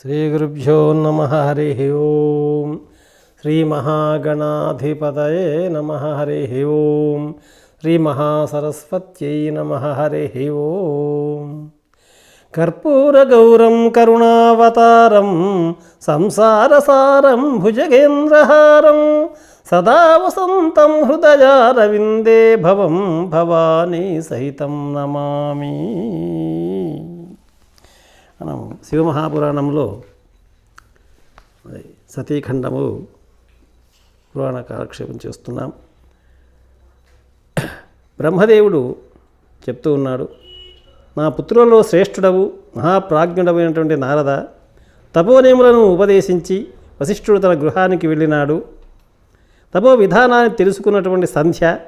శ్రీగురుభ్యో నమ హరి ఓం. శ్రీ మహాగణాధిపతయే నమ హరి ఓం. శ్రీ మహాసరస్వత్యై నమ హరి ఓం. కర్పూరగౌరం కరుణావతారం సంసారసారం భుజగేంద్రహారం సదా వసంతం హృదయారవిందే భవం భవానీ సహితం నమామి. మనం శివమహాపురాణంలో సతీఖండము పురాణ కాలక్షేపం చేస్తున్నాం. బ్రహ్మదేవుడు చెప్తూ ఉన్నాడు నా పుత్రులలో శ్రేష్ఠుడవు మహాప్రాజ్ఞుడమైనటువంటి నారద తపోనేములను ఉపదేశించి వశిష్ఠుడు తన గృహానికి వెళ్ళినాడు. తపో విధానాన్ని తెలుసుకున్నటువంటి సంధ్య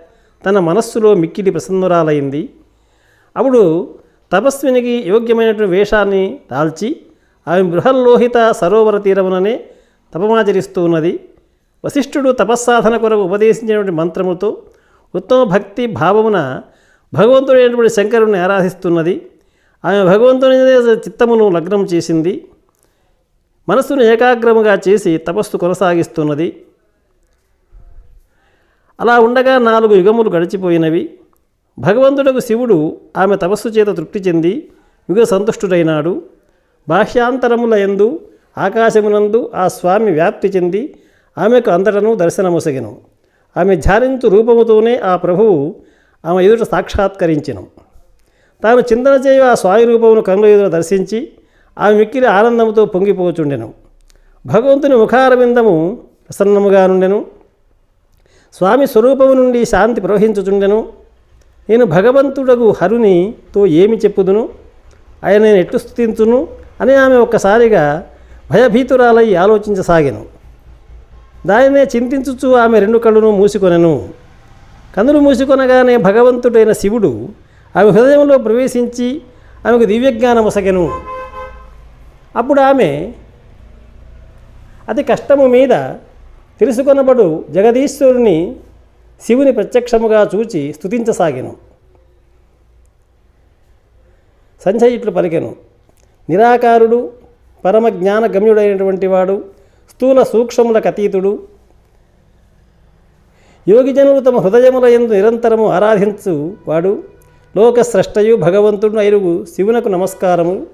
తన మనస్సులో మిక్కిలి ప్రసన్నురాలైంది. అప్పుడు తపస్వినికి యోగ్యమైనటువంటి వేషాన్ని దాల్చి ఆమె బృహల్లోహిత సరోవర తీరముననే తపమాచరిస్తూ ఉన్నది. వశిష్ఠుడు తపస్సాధన కొరకు ఉపదేశించినటువంటి మంత్రముతో ఉత్తమ భక్తి భావమున భగవంతుడైనటువంటి శంకరుని ఆరాధిస్తున్నది. ఆమె భగవంతుని చిత్తమును లగ్నం చేసింది. మనస్సును ఏకాగ్రముగా చేసి తపస్సు కొనసాగిస్తున్నది. అలా ఉండగా నాలుగు యుగములు గడిచిపోయినవి. భగవంతుడకు శివుడు ఆమె తపస్సు చేత తృప్తి చెంది యుగ సంతుష్టుడైనాడు. బాహ్యాంతరముల యందు ఆకాశమునందు ఆ స్వామి వ్యాప్తి చెంది ఆమెకు అంతటను దర్శనమొసగెను. ఆమె ధ్యానించు రూపముతోనే ఆ ప్రభువు ఆమె ఎదుట సాక్షాత్కరించెను. తాను చింతన చేయ ఆ స్వామి రూపమును కనుల ఎదుట దర్శించి ఆమె మిక్కిలి ఆనందముతో పొంగిపోచుండెను. భగవంతుని ముఖారవిందము ప్రసన్నముగా నుండెను స్వామి స్వరూపము నుండి శాంతి ప్రవహించుచుండెను. నేను భగవంతుడగు హరునితో ఏమి చెప్పుదును? ఆయన నేను ఎట్లు స్థుతించును అని ఆమె ఒక్కసారిగా భయభీతురాలై ఆలోచించసాగాను. దానినే చింతించుచు ఆమె రెండు కళ్ళను మూసుకొనెను. కన్నులు మూసుకొనగానే భగవంతుడైన శివుడు ఆమె హృదయంలో ప్రవేశించి ఆమెకు దివ్యజ్ఞానం ఒసగెను అప్పుడు ఆమె అతి కష్టము మీద తెలుసుకొనబడు జగదీశ్వరుని శివుని ప్రత్యక్షముగా చూచి స్తుతించసాగెను. సంజయ్ ఇట్లు పలికెను. నిరాకారుడు పరమ జ్ఞాన గమ్యుడైనటువంటి వాడు స్థూల సూక్ష్మములకు అతీతుడు. యోగిజనులు తమ హృదయముల ఎందు నిరంతరము ఆరాధించు వాడు లోక స్రష్టయు భగవంతుడు ఐరుగు శివునకు నమస్కారము.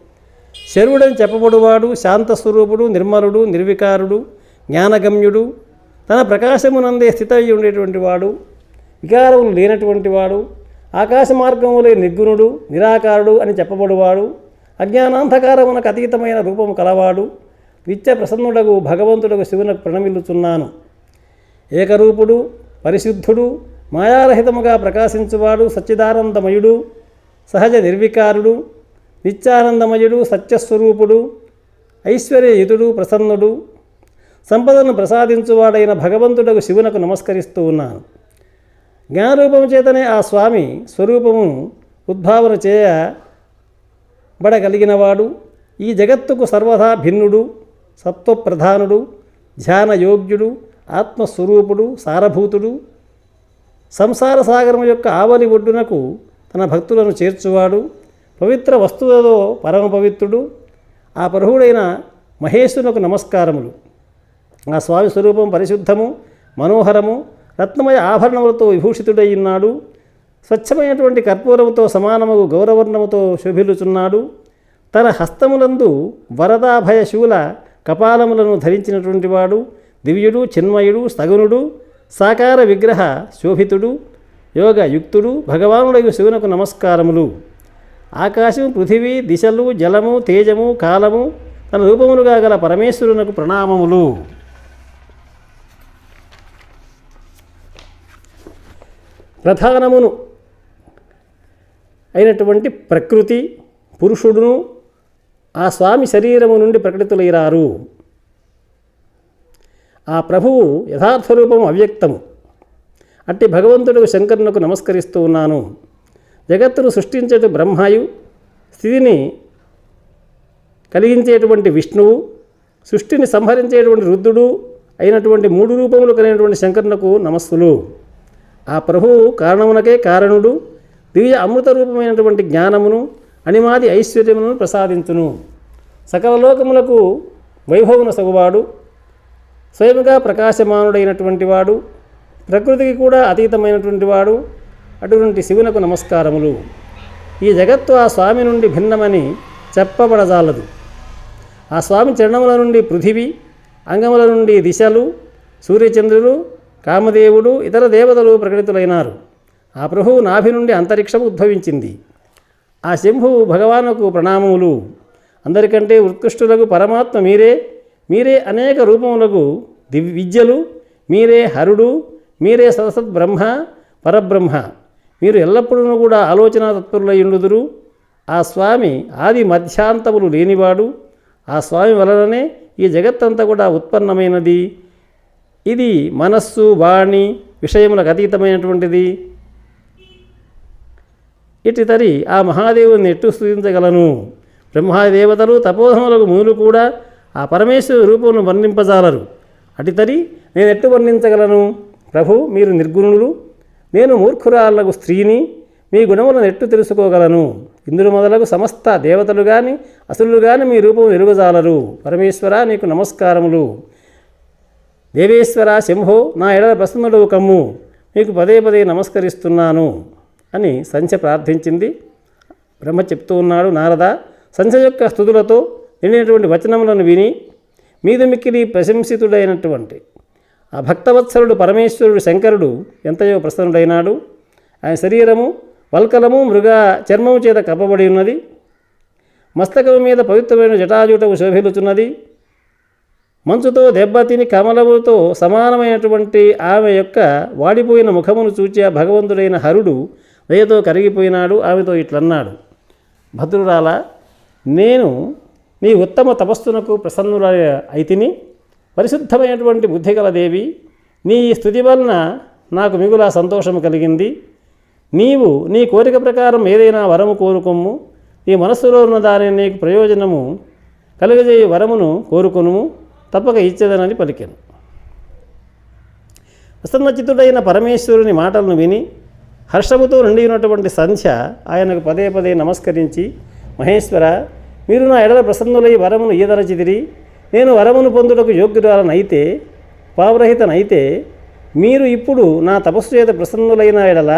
శరువుడని చెప్పబడువాడు శాంతస్వరూపుడు నిర్మలుడు నిర్వికారుడు జ్ఞానగమ్యుడు తన ప్రకాశమునందే స్థిత ఉండేటువంటి వాడు వికారములు లేనటువంటి వాడు ఆకాశ మార్గములే నిర్గుణుడు నిరాకారుడు అని చెప్పబడువాడు అజ్ఞానాంధకారమునకు అతీతమైన రూపము కలవాడు నిత్య ప్రసన్నుడగు భగవంతుడగు శివునకు ప్రణమిల్లుచున్నాను. ఏకరూపుడు పరిశుద్ధుడు మాయారహితముగా ప్రకాశించువాడు సచ్చిదానందమయుడు సహజ నిర్వికారుడు నిత్యానందమయుడు సత్యస్వరూపుడు ఐశ్వర్యయుతుడు ప్రసన్నుడు సంపదను ప్రసాదించువాడైన భగవంతుడకు శివునకు నమస్కరిస్తూ ఉన్నాను. జ్ఞానరూపము చేతనే ఆ స్వామి స్వరూపము ఉద్భావన చేయబడగలిగినవాడు. ఈ జగత్తుకు సర్వదా భిన్నుడు సత్వప్రధానుడు ధ్యానయోగ్యుడు ఆత్మస్వరూపుడు సారభూతుడు. సంసార సాగరం యొక్క ఆవలి ఒడ్డునకు తన భక్తులను చేర్చువాడు. పవిత్ర వస్తువులలో పరమ పవిత్రుడు ఆ ప్రభువుడైన మహేశ్వరునకు నమస్కారములు. ఆ స్వామి స్వరూపం పరిశుద్ధము మనోహరము రత్నమయ ఆభరణములతో విభూషితుడై ఉన్నాడు. స్వచ్ఛమైనటువంటి కర్పూరముతో సమానము గౌరవర్ణముతో శోభిల్లుచున్నాడు. తన హస్తములందు వరదాభయ శూల కపాలములను ధరించినటువంటి వాడు దివ్యుడు చిన్మయుడు స్థగునుడు సాకార విగ్రహ శోభితుడు యోగ యుక్తుడు శివునకు నమస్కారములు. ఆకాశం పృథివీ దిశలు జలము తేజము కాలము తన రూపములుగా గల పరమేశ్వరునకు ప్రణామములు. ప్రధానమును అయినటువంటి ప్రకృతి పురుషుడును ఆ స్వామి శరీరము నుండి ప్రకటితులైరారు. ఆ ప్రభువు యథార్థ రూపము అవ్యక్తము. అట్టి భగవంతుడు శంకరునకు నమస్కరిస్తూ ఉన్నాను. జగత్తును సృష్టించేటు బ్రహ్మయు స్థితిని కలిగించేటువంటి విష్ణువు సృష్టిని సంహరించేటువంటి రుద్రుడు అయినటువంటి మూడు రూపములు కలిగినటువంటి శంకరునకు నమస్సులు. ఆ ప్రభువు కారణమునకే కారణుడు దివ్య అమృత రూపమైనటువంటి జ్ఞానమును అణిమాది ఐశ్వర్యమును ప్రసాదించును సకల లోకములకు వైభవన సగువాడు స్వయముగా ప్రకాశమానుడైనటువంటి వాడు ప్రకృతికి కూడా అతీతమైనటువంటి వాడు అటువంటి శివునకు నమస్కారములు. ఈ జగత్తు ఆ స్వామి నుండి భిన్నమని చెప్పబడజాలదు. ఆ స్వామి చరణముల నుండి పృథివీ అంగముల నుండి దిశలు సూర్యచంద్రులు కామదేవుడు ఇతర దేవతలు ప్రకటితులైనారు. ఆ ప్రభువు నాభి నుండి అంతరిక్షము ఉద్భవించింది. ఆ శంభువు భగవానుకు ప్రణామములు. అందరికంటే ఉత్కృష్టులకు పరమాత్మ మీరే. మీరే అనేక రూపములకు దివ్ విద్యలు. మీరే హరుడు. మీరే సదసద్ బ్రహ్మ పరబ్రహ్మ. మీరు ఎల్లప్పుడూ కూడా ఆలోచన తత్పరులయ్యుండుదురు ఆ స్వామి ఆది మధ్యాంతములు లేనివాడు. ఆ స్వామి వలననే ఈ జగత్తంతా కూడా ఉత్పన్నమైనది. ఇది మనస్సు వాణి విషయములకు అతీతమైనటువంటిది. ఇటు తరి ఆ మహాదేవుని ఎట్టు స్థుతించగలను? బ్రహ్మాదేవతలు తపోధములకు మూలు కూడా ఆ పరమేశ్వర రూపమును వర్ణింపజాలరు. అటు తరి నేను ఎట్టు వర్ణించగలను? ప్రభు మీరు నిర్గుణులు. నేను మూర్ఖురాళ్ళకు స్త్రీని. మీ గుణములను ఎట్టు తెలుసుకోగలను? ఇందులో మొదలగు సమస్త దేవతలు కానీ అసురులు కానీ మీ రూపం ఎరుగజాలరు. పరమేశ్వర నీకు నమస్కారములు. దేవేశ్వర శంభో నా ఎడల ప్రసన్నుడు కమ్ము మీకు పదే పదే నమస్కరిస్తున్నాను అని సంచ ప్రార్థించింది. బ్రహ్మ చెప్తూ ఉన్నాడు నారద సంచ యొక్క స్థుతులతో నిండినటువంటి వచనములను విని మీద మిక్కిలి ప్రశంసితుడైనటువంటి ఆ భక్తవత్సరుడు పరమేశ్వరుడు శంకరుడు ఎంతయో ప్రసన్నుడైనాడు. ఆయన శరీరము వల్కలము మృగ చర్మము చేత కప్పబడి ఉన్నది. మస్తకము మీద పవిత్రమైన జటాజుటము శోభిలుచున్నది మంచుతో దెబ్బతిని కమలముతో సమానమైనటువంటి ఆమె యొక్క వాడిపోయిన ముఖమును చూచి ఆ భగవంతుడైన హరుడు దయతో కరిగిపోయినాడు ఆమెతో ఇట్లన్నాడు. భద్రురాల నేను నీ ఉత్తమ తపస్సునకు ప్రసన్నుల అయితిని పరిశుద్ధమైనటువంటి బుద్ధి గల దేవి నీ ఈ స్థుతి వలన నాకు మిగుల సంతోషము కలిగింది. నీవు నీ కోరిక ప్రకారం ఏదైనా వరము కోరుకొమ్ము నీ మనస్సులో ఉన్న దాని నీకు ప్రయోజనము కలుగజేయ వరమును కోరుకును తప్పక ఇచ్చేదనని పలికాను. ప్రసన్నచితుడైన పరమేశ్వరుని మాటలను విని హర్షముతో నిండి ఉన్నటువంటి సంధ్య ఆయనకు పదే పదే నమస్కరించి మహేశ్వర మీరు నా ఎడల ప్రసన్నులై వరమును ఈదరచిదిరి నేను వరమును పొందుటకు యోగ్యురాలనైతే పావరహితనైతే మీరు ఇప్పుడు నా తపస్సు చేత ప్రసన్నులైన ఎడల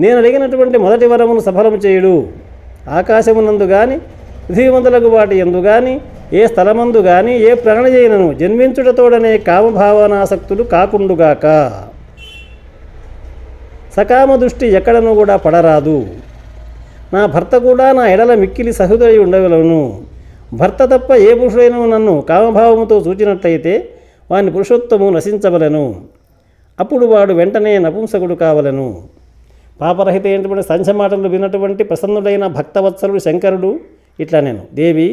నేను అడిగినటువంటి మొదటి వరమును సఫలము చేయుడు. ఆకాశమునందు కానీ పృథ్వీమంతులకు వాటి ఎందు గాని ఏ స్థలమందు గాని ఏ ప్రాణజైనను జన్మించుటతోడనే కామభావనాసక్తులు కాకుండుగాక. సకామ దృష్టి ఎక్కడను కూడా పడరాదు. నా భర్త కూడా నా ఎడల మిక్కిలి సహృదయ ఉండగలను. భర్త తప్ప ఏ పురుషుడైనా నన్ను కామభావముతో చూచినట్లయితే వాని పురుషోత్తము నశించవలను. అప్పుడు వాడు వెంటనే నపుంసకుడు కావలను. పాపరహిత అయినటువంటి సంచమాటలు మాటలు విన్నటువంటి ప్రసన్నుడైన భక్తవత్సలుడు శంకరుడు ఇట్లా నేను దేవి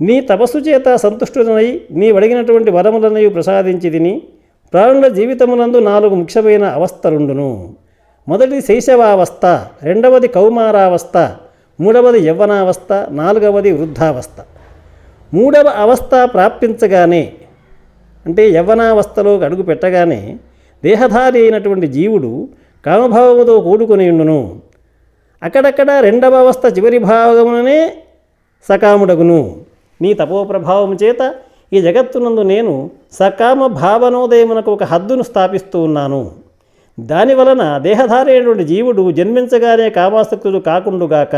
నీ తపస్సు చేత సంతుష్టునై నీ అడిగినటువంటి వరములనయు ప్రసాదించి తిని ప్రాణుల జీవితమునందు నాలుగు ముఖ్యమైన అవస్థలుండును. మొదటి శైశవావస్థ రెండవది కౌమారావస్థ మూడవది యవ్వనావస్థ నాలుగవది వృద్ధావస్థ. మూడవ అవస్థ ప్రాప్తించగానే అంటే యవ్వనావస్థలో అడుగు పెట్టగానే దేహధారి అయినటువంటి జీవుడు కామభావముతో కూడుకొని ఉండును. అక్కడక్కడ రెండవ అవస్థ చివరి భాగముననే సకాముడగును. నీ తపోప్రభావం చేత ఈ జగత్తునందు నేను సకామ భావనోదయమునకు ఒక హద్దును స్థాపిస్తూ ఉన్నాను. దాని వలన దేహధారి అయినటువంటి జీవుడు జన్మించగానే కామాసక్తుడు కాకుండుగాక.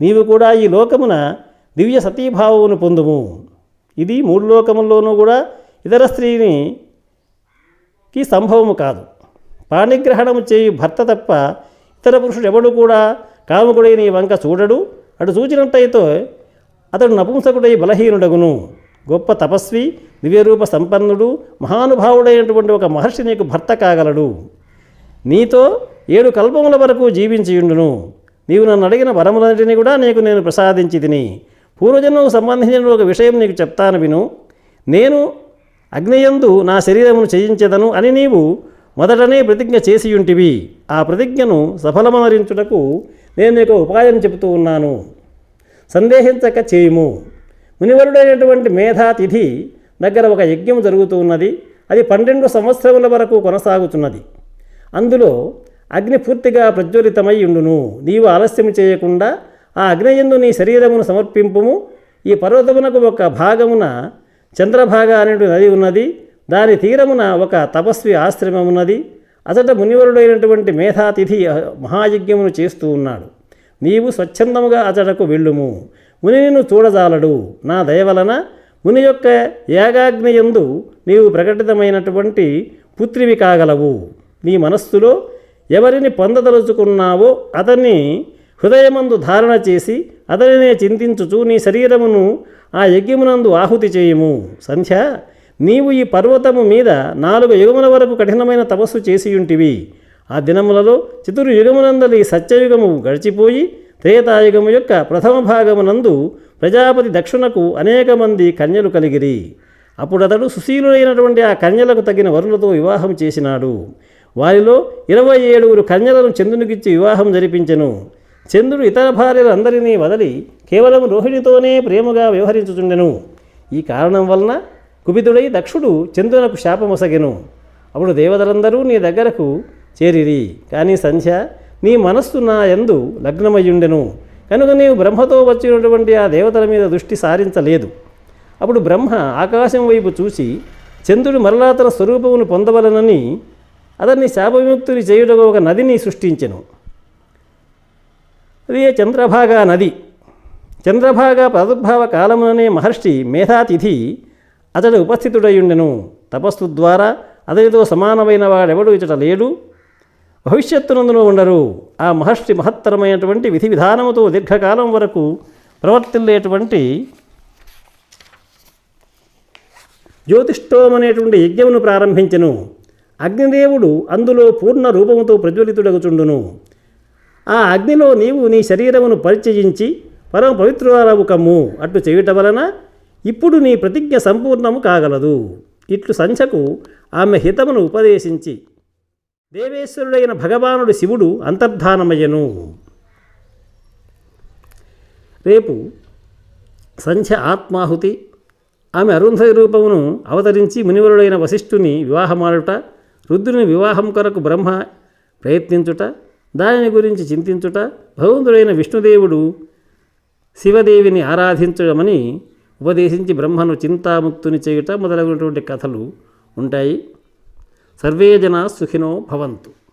నీవు కూడా ఈ లోకమున దివ్య సతీభావమును పొందుము. ఇది మూడు లోకముల్లోనూ కూడా ఇతర స్త్రీని కి సంభవము కాదు. పాణిగ్రహణము చేయు భర్త తప్ప ఇతర పురుషుడు ఎవడు కూడా కాముకుడై ఈ వంక చూడడు. అటు చూచినట్టయితే అతడు నపుంసకుడై బలహీనుడగును. గొప్ప తపస్వి దివ్యరూప సంపన్నుడు మహానుభావుడైనటువంటి ఒక మహర్షి నీకు భర్త కాగలడు. నీతో ఏడు కల్పముల వరకు జీవించియుండును. నీవు నన్ను అడిగిన వరములన్నిటినీ కూడా నీకు నేను ప్రసాదించి తిని పూర్వజన్మకు సంబంధించిన ఒక విషయం నీకు చెప్తాను విను. నేను అగ్నియందు నా శరీరమును చేయించదను అని నీవు మొదటనే ప్రతిజ్ఞ చేసియుంటివి. ఆ ప్రతిజ్ఞను సఫలమరించుటకు నేను నీకు ఉపాయం చెబుతూ ఉన్నాను. సందేహించక చేయుము. మునివరుడైనటువంటి మేధాతిథి దగ్గర ఒక యజ్ఞం జరుగుతూ ఉన్నది. అది పన్నెండు సంవత్సరముల వరకు కొనసాగుతున్నది. అందులో అగ్ని పూర్తిగా ప్రజ్వలితమై ఉండును. నీవు ఆలస్యం చేయకుండా ఆ అగ్నియందు నీ శరీరమును సమర్పింపుము. ఈ పర్వతమునకు ఒక భాగమున చంద్రభాగ అనేటువంటి నది ఉన్నది. దాని తీరమున ఒక తపస్వి ఆశ్రమమున్నది. అతట మునివరుడైనటువంటి మేధాతిథి మహాయజ్ఞమును చేస్తూ ఉన్నాడు. నీవు స్వచ్ఛందముగా అతడకు వెళ్ళుము. ముని నిన్ను చూడజాలడు. నా దయవలన ముని యొక్క యాగాగ్నియందు నీవు ప్రకటితమైనటువంటి పుత్రివి కాగలవు. నీ మనస్సులో ఎవరిని పొందదలుచుకున్నావో అతన్ని హృదయమందు ధారణ చేసి అతనినే చింతించుచు నీ శరీరమును ఆ యజ్ఞమునందు ఆహుతి చేయుము. సంధ్య నీవు ఈ పర్వతము మీద నాలుగు యుగముల వరకు కఠినమైన తపస్సు చేసియుంటివి. ఆ దినములలో చతుర్యుగమునందలి సత్యయుగము గడిచిపోయి త్రేతాయుగము యొక్క ప్రథమ భాగమునందు ప్రజాపతి దక్షునకు అనేక మంది కన్యలు కలిగిరి. అప్పుడు అతడు సుశీలుడైనటువంటి ఆ కన్యలకు తగిన వరులతో వివాహం చేసినాడు. వారిలో ఇరవై ఏడుగురు కన్యలను చంద్రునికిచ్చి వివాహం జరిపించెను. చంద్రుడు ఇతర భార్యలందరినీ వదలి కేవలం రోహిణితోనే ప్రేమగా వ్యవహరించుచుండెను. ఈ కారణం వలన కుపితుడై దక్షుడు చంద్రునకు శాపమొసగెను అప్పుడు దేవతలందరూ నీ దగ్గరకు చేరిరి. కానీ సంధ్య నీ మనస్సు నా యందు లగ్నమయ్యుండెను. కనుక నీవు బ్రహ్మతో వచ్చినటువంటి ఆ దేవతల మీద దృష్టి సారించలేదు. అప్పుడు బ్రహ్మ ఆకాశం వైపు చూసి చంద్రుడు మరలా తన స్వరూపమును పొందవలనని అతన్ని శాపవిముక్తుని చేయుటకు ఒక నదిని సృష్టించెను. అదే చంద్రభాగా నది. చంద్రభాగ ప్రాదుర్భావ కాలముననే మహర్షి మేధాతిథి అతడు ఉపస్థితుడయుండెను. తపస్సు ద్వారా అతనితో సమానమైన వాడెవడు ఇచట లేడు. భవిష్యత్తునందును ఉండరు. ఆ మహర్షి మహత్తరమైనటువంటి విధి విధానముతో దీర్ఘకాలం వరకు ప్రవర్తిల్లేటువంటి జ్యోతిష్టోం అనేటువంటి యజ్ఞమును ప్రారంభించెను. అగ్నిదేవుడు అందులో పూర్ణ రూపముతో ప్రజ్వలితుడగుచుండును. ఆ అగ్నిలో నీవు నీ శరీరమును పరిచయించి పరమ పవిత్రురాలవు కమ్ము. అట్టు చేయుట వలన ఇప్పుడు నీ ప్రతిజ్ఞ సంపూర్ణము కాగలదు. ఇట్లు సంచకు ఆమె హితమును ఉపదేశించి దేవేశ్వరుడైన భగవానుడు శివుడు అంతర్ధానమయ్యను. రేపు సంధ్య ఆత్మాహుతి ఆమె అరుంధతి రూపమును అవతరించి మునివరుడైన వశిష్ఠుని వివాహమాడుట రుద్రుని వివాహం కొరకు బ్రహ్మ ప్రయత్నించుట దానిని గురించి చింతించుట భగవంతుడైన విష్ణుదేవుడు శివదేవిని ఆరాధించడమని ఉపదేశించి బ్రహ్మను చింతాముక్తుని చేయుట మొదలైనటువంటి కథలు ఉంటాయి. సర్వే జనా సుఖినో భవంతు.